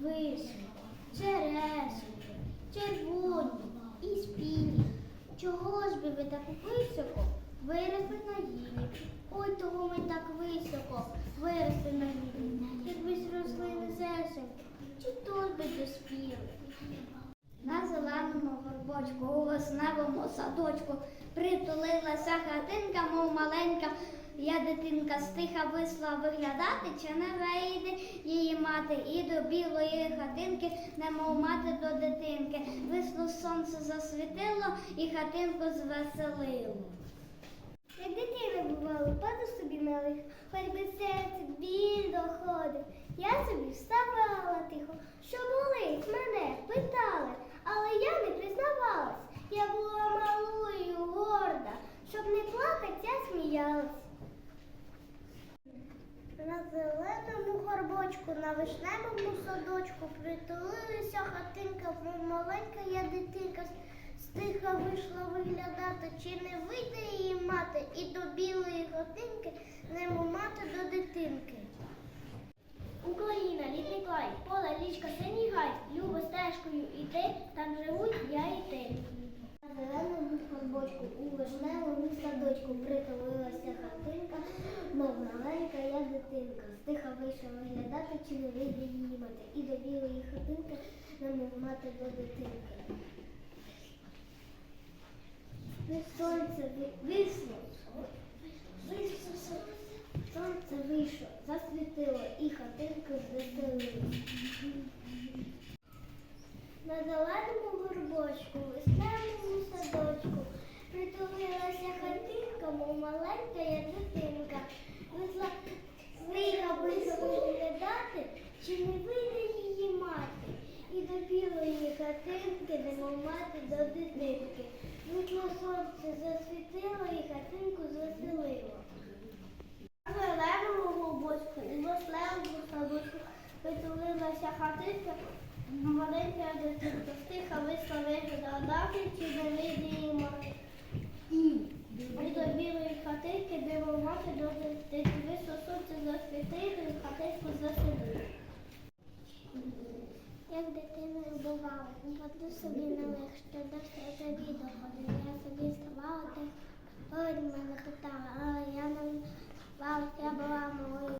вишні, черешні, червоні і спілі. Чого ж би ви так високо виросли на гілі? Ой, того ми так високо виросли на гілі. Якби зросли на низесенько, чи то би доспіли? Горбочку, у весневому садочку притулилася хатинка, мов маленька. Я дитинка стиха висла виглядати, чи не вийде її мати, і до білої хатинки, немов мати до дитинки. Висло сонце засвітило і хатинку звеселило. Як дитина бувало, паду собі на лих, хоч би серце біль доходив. Я собі вставала тихо, що болить мене, питали, але я не признавалась. Я була малою, горда, щоб не плакать, я сміялась. На зеленому горбочку, на вишневому садочку притулилася хатинка, мов маленька я дитинка. Стиха вийшла виглядати, чи не вийде її мати, і до білої хатинки нему мати до дитинки. Україна, літній край, поле, річка, синій гай, любо стежкою іти, так живуть я і ти. Зеленому горбочку, у вишневому садочку притулилася хатинка, мов маленька я дитинка. Стиха вийшла виглядати, чи не вийде її мати, і до білої хатинки немов мати до дитинки. Сонце ви- вийшло, сонце. Вийшло, засвітило і хатинку звеселило. На зеленому горбочку, весняному садочку притулилася хатинка, мов маленька я дитинка. Вийшла виглядати, чи не вийде її мати. І до білої хатинки, немов мати до дитинки. Вийшло сонце засвітило і хатинку. На зеленому глибочку, у веселому садочку притулилася хатинка, маленька дитинка, стиха вийшла виглядати, чи не вийде її мати. І до білої хатинки, де мати до дитинки, вийшло сонце засвітило і хатинку заселило. Як дитиною воду собі на них, що до все тобі доходив. Я собі ставала, та мене питала, а я не спала, я була малою.